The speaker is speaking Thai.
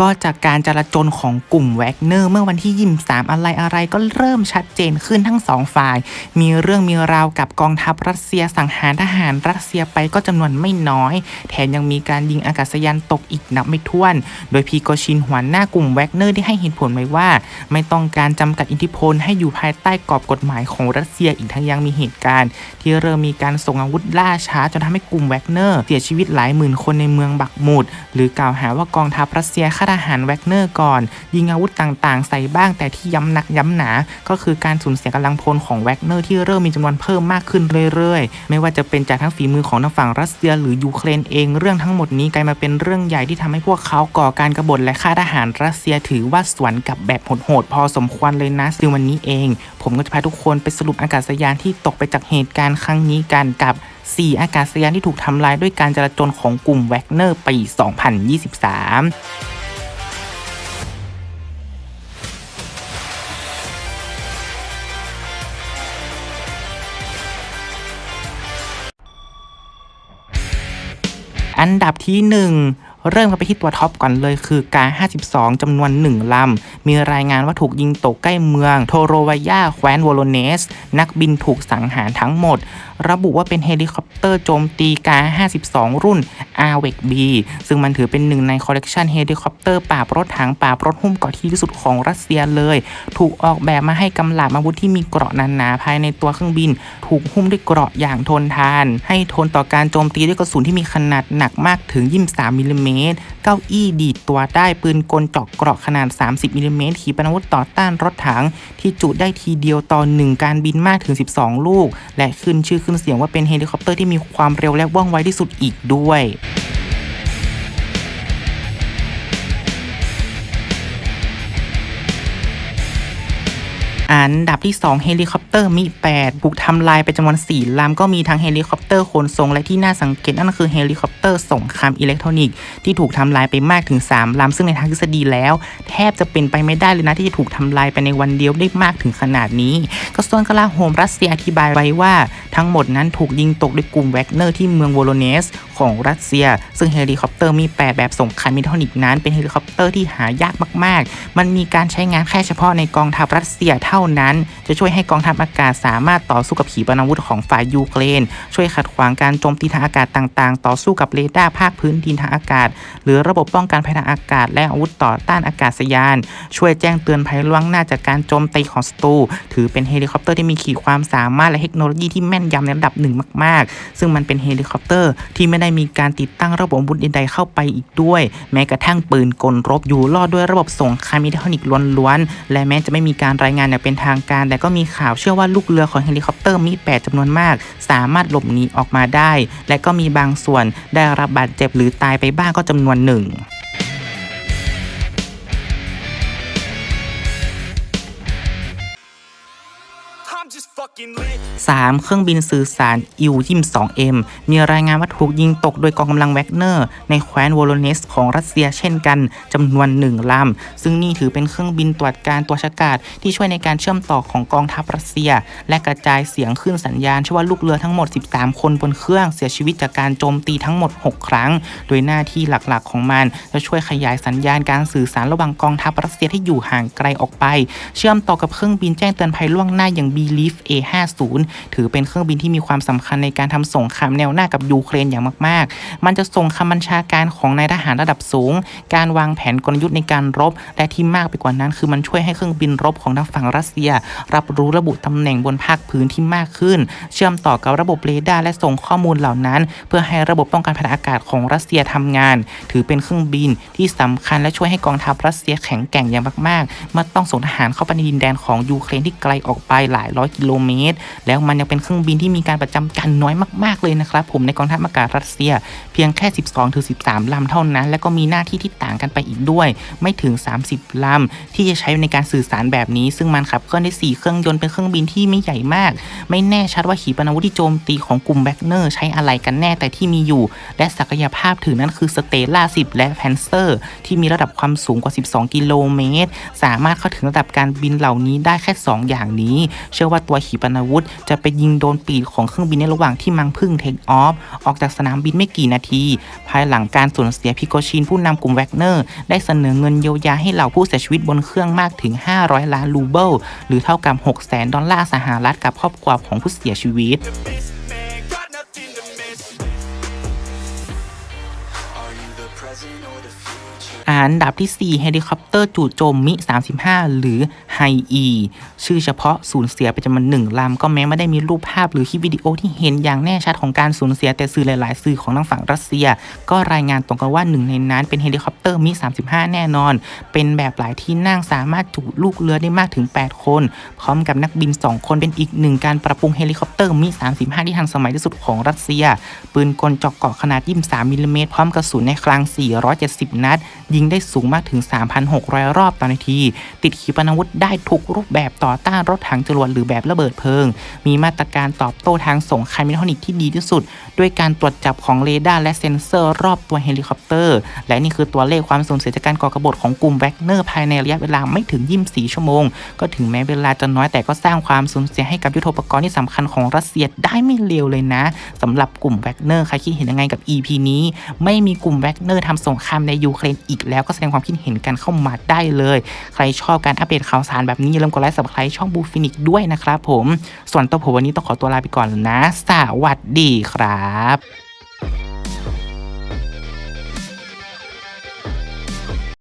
ก็จากการจราจรของกลุ่มแวกเนอร์เมื่อวันที่ยิมสามอะไรอะไรก็เริ่มชัดเจนขึ้นทั้งสองฝ่าย มีเรื่องมีราวกับกองทัพรัสเซียสังหารทหารรัสเซียไปก็จำนวนไม่น้อย แถมยังมีการยิงอากาศยานตกอีกนับไม่ถ้วน โดยพีโกชินหัวหน้ากลุ่มแวกเนอร์ได้ให้เหตุผลไว้ว่า ไม่ต้องการจำกัดอิทธิพลให้อยู่ภายใต้กรอบกฎหมายของรัสเซียอีกทั้งยังมีเหตุการณ์ ที่เริ่มมีการส่งอาวุธล่าช้าจนทำให้กลุ่มแวกเนอร์เสียชีวิตหลายหมื่นคนในเมืองบักมุดหรือกล่าวหาว่ากองทัพรัสเซียฆ่าทหารแวกเนอร์ก่อน ยิงอาวุธต่างๆ ใส่บ้างแต่ที่ย้ำหนักย้ำหนา ก็คือการสูญเสียกำลังพลของแวกเนอร์ที่เริ่มมีจำนวนเพิ่มมากขึ้นเรื่อยๆ ไม่ว่าจะเป็นจากทั้งฝีมือของทางฝั่งรัสเซียหรือยูเครนเองเรื่องทั้งหมดนี้กลายมาเป็นเรื่องใหญ่ที่ทำให้พวกเขาก่อการกบฏและฆ่าทหารรัสเซียถือว่าสวนกับแบบโหดๆพอสมควรเลยนะซึ่งวันนี้เอง ผมก็จะพาทุกคนไปสรุปอากาศยานที่ตกไปจากเหตุการณ์ครั้งนี้กันกับ 4 อากาศยานที่ถูกทำลายด้วยการจราจรของกลุ่มแวกเนอร์ปี 2023 อันดับที่ 1 เริ่มกันไปที่ตัวท็อปก่อนเลยคือกา 52จำนวน 1 ลำ มีรายงานว่าถูกยิงตกใกล้เมือง โทโรวายาแคว้นโวโลเนส นักบินถูกสังหารทั้งหมด ระบุว่าเป็นเฮลิคอปเตอร์โจมตีกา 52 รุ่น r v e c B ซึ่งมันถือเป็นหนึ่งในคอลเลกชันเฮลิคอปเตอร์ปราบรถถังปราบรถหุ้มเกราะที่ที่สุดของรัสเซียเลย ถูกออกแบบมาให้กำลังอาวุธที่มีเกราะหนาๆภายในตัวเครื่องบิน ถูกหุ้มด้วยเกราะอย่างทนทาน ให้ทนต่อการโจมตีด้วยกระสุนที่มีขนาดหนักมากถึง 23มิลลิเมตร เก้าอี้ดีดตัวได้ปืนกลเจาะเกราะขนาด 30มิลลิเมตรขีปนาวุธต่อต้านรถถัง ที่จุได้ทีเดียวต่อหนึ่งการบินมากถึง 12 ลูก และขึ้นชื่อขึ้นเสียงว่าเป็นเฮลิคอปเตอร์ที่มีความเร็วและว่องไวที่สุดอีกด้วย อันดับที่ 2 เฮลิคอปเตอร์มิ8ถูกทำลายไปจำนวน4ลำก็มีทั้งเฮลิคอปเตอร์ขนส่งและที่น่าสังเกตนั่นคือเฮลิคอปเตอร์ส่งคามอิเล็กทรอนิกส์ที่ถูกทำลายไปมากถึง 3ลำซึ่งในทางทฤษฎีแล้ว แทบจะเป็นไปไม่ได้เลยนะที่จะถูกทำลายไปในวันเดียวได้มากถึงขนาดนี้กระทรวงกลาโหมรัสเซียอธิบายไว้ว่า ทั้งหมดนั้นถูกยิงตกด้วยกลุ่มแวกเนอร์ที่เมืองโวโลเนสของรัสเซีย ซึ่งเฮลิคอปเตอร์มี8แบบสงครามอิเล็กทอนิกนั้นเป็นเฮลิคอปเตอร์ที่หายากมาก ๆ มันมีการใช้งานแค่เฉพาะในกองทัพรัสเซียเท่านั้น จะช่วยให้กองทัพอากาศสามารถต่อสู้กับขีปนาวุธของฝ่ายยูเครน ช่วยขัดขวางการโจมตีทางอากาศต่าง ๆ ต่อสู้กับเรดาร์ภาคพื้นดินทางอากาศ หรือระบบป้องกันภัยทางอากาศ และอาวุธต่อต้านอากาศยาน ช่วยแจ้งเตือนภัยล่วงหน้าจากการโจมตีของศัตรูถือเป็นเฮลิคอปเตอร์ที่มีขีดความสามารถและเทคโนโลยีที่แม่นยำในระดับหนึ่งมาก ๆ ซึ่งมันเป็นเฮลิคอปเตอร์ที่ไม่ได้ไมีการติดตั้งระบบอาวุธใดๆเข้าไปอีกด้วย แม้กระทั่งปืนกลรบอยู่รอดด้วยระบบสงครามอิเล็กทรอนิกส์ล้วนๆ และแม้จะไม่มีการรายงานอย่างเป็นทางการ แต่ก็มีข่าวเชื่อว่าลูกเรือของเฮลิคอปเตอร์มี 8จำนวนมาก สามารถหลบหนีออกมาได้ และก็มีบางส่วนได้รับบาดเจ็บหรือตายไปบ้างก็จำนวนหนึ่ง I'm just fucking lit. 3. เครื่องบินสื่อสารอิวยิม 2M มีรายงานว่าถูกยิงตกโดยกองกำลังแวกเนอร์ ในแคว้นโวโลเนสของรัสเซียเช่นกันจำนวนหนึ่งลำ ซึ่งนี่ถือเป็นเครื่องบินตรวจการตัวฉกาศที่ช่วยในการเชื่อมต่อของกองทัพรัสเซีย และกระจายเสียงขึ้นสัญญาณชื่อว่าลูกเรือทั้งหมด 13 คนบนเครื่องเสียชีวิตจากการโจมตีทั้งหมด 6 ครั้ง โดยหน้าที่หลักๆของมันจะช่วยขยายสัญญาณการสื่อสารระหว่างกองทัพรัสเซียที่อยู่ห่างไกลออกไป เชื่อมต่อกับเครื่องบินแจ้งเตือนภัยล่วงหน้าอย่าง Belief A50 ถือเป็นเครื่องบินที่มีความสำคัญในการทำสงครามแนวหน้ากับยูเครนอย่างมาก ๆ มันจะส่งคำบัญชาการของนายทหารระดับสูง การวางแผนกลยุทธ์ในการรบ และที่มากไปกว่านั้น คือมันช่วยให้เครื่องบินรบของทางฝั่งรัสเซีย รับรู้ระบุตำแหน่งบนภาคพื้นที่มากขึ้น เชื่อมต่อกับระบบเรดาร์และส่งข้อมูลเหล่านั้น เพื่อให้ระบบป้องกันภัยอากาศของรัสเซียทำงาน ถือเป็นเครื่องบินที่สำคัญและช่วยให้กองทัพรัสเซียแข็งแกร่งอย่างมากๆเมื่อต้องส่งทหารเข้าไปในดินแดนของยูเครนที่ไกลออกไปหลายร้อยกิโลเมตร แล้วมันยังเป็นเครื่องบินที่มีการประจำการน้อยมากๆเลยนะครับผมในกองทัพอากาศรัสเซีย เพียงแค่ 12ถึง13 ลำเท่านั้น และก็มีหน้าที่ที่ต่างกันไปอีกด้วย ไม่ถึง 30 ลำ ที่จะใช้ในการสื่อสารแบบนี้ ซึ่งมันขับเคลื่อนได้ 4 เครื่องยนต์เป็นเครื่องบินที่ไม่ใหญ่มาก ไม่แน่ชัดว่าขีปนาวุธที่โจมตีของกลุ่มแบกเนอร์ใช้อะไรกันแน่แต่ที่มีอยู่ และศักยภาพถือนั้นคือสเตล่า10 และแพนเซอร์ ที่มีระดับความสูงกว่า 12 กิโลเมตร สามารถเข้าถึงระดับการบินเหล่านี้ได้แค่ 2 อย่างนี้ เชื่อว่าตัวขีปนาวุธจะไปยิงโดนปีกของเครื่องบินในระหว่างที่มังพึ่งเทคออฟออกจากสนามบินไม่กี่นาที ภายหลังการสูญเสียพิโกชินผู้นำกลุ่มแวกเนอร์ ได้เสนอเงินเยียวยาให้เหล่าผู้เสียชีวิตบนเครื่องมากถึง 500 ล้านรูเบิล หรือเท่ากับ 6 0 0 0 0 0 ดอลลาร์สหรัฐกับครอบครัวของผู้เสียชีวิต อันดับที่ 4 เฮลิคอปเตอร์จู่โจมมิ 35 หรือไฮอีชื่อเฉพาะสูญเสียไปจำนวนหนึ่งลำ ก็แม้ไม่ได้มีรูปภาพหรือคลิปวิดีโอที่เห็นอย่างแน่ชัดของการสูญเสียแต่สื่อหลาย ๆ สื่อของทางฝั่งรัสเซีย ก็รายงานตรงกันว่าหนึ่งในนั้นเป็นเฮลิคอปเตอร์มิ 35 แน่นอน เป็นแบบหลายที่นั่งสามารถจุลูกเรือได้มากถึง 8 คน พร้อมกับนักบิน 2 คนเป็นอีกหนึ่งการปรับปรุงเฮลิคอปเตอร์มิ 35 ที่ทันสมัยที่สุดของรัสเซีย ปืนกลเจอกเกาะขนาด 23มิลลิเมตรพร้อมกระสุนในคลัง 470 นัดยิงได้สูงมากถึง 3,600 รอบต่อนาที ติดขีปนาวุธได้ทุกรูปแบบต่อต้านรถถังจรวดหรือแบบระเบิดเพลิง มีมาตรการตอบโต้ทางสงครามอิเล็กทรอนิกส์ที่ดีที่สุด ด้วยการตรวจจับของเรดาร์และเซ็นเซอร์รอบตัวเฮลิคอปเตอร์ และนี่คือตัวเลขความสูญเสียจากการก่อกบฏของกลุ่มแวกเนอร์ภายในระยะเวลาไม่ถึง 24 ชั่วโมง ก็ถึงแม้เวลาจะน้อยแต่ก็สร้างความสูญเสียให้กับยุทโธปกรณ์ที่สำคัญของรัสเซียได้ไม่เลวเลยนะสำหรับกลุ่มแวกเนอร์ใครคิดเห็นยังไงกับ EP นี้ ไม่มีกลุ่มแวกเนอร์ทำสงครามในยูเครนอีกแล้วก็แสดงความคิดเห็นกันเข้ามาได้เลย ใครชอบการอัปเดตข่าวสารแบบนี้อย่าลืมกดไลค์สับสไครต์ช่องบูฟินิกด้วยนะครับผม ส่วนตัวผมวันนี้ต้องขอตัวลาไปก่อนแล้วนะ สวัสดีครับ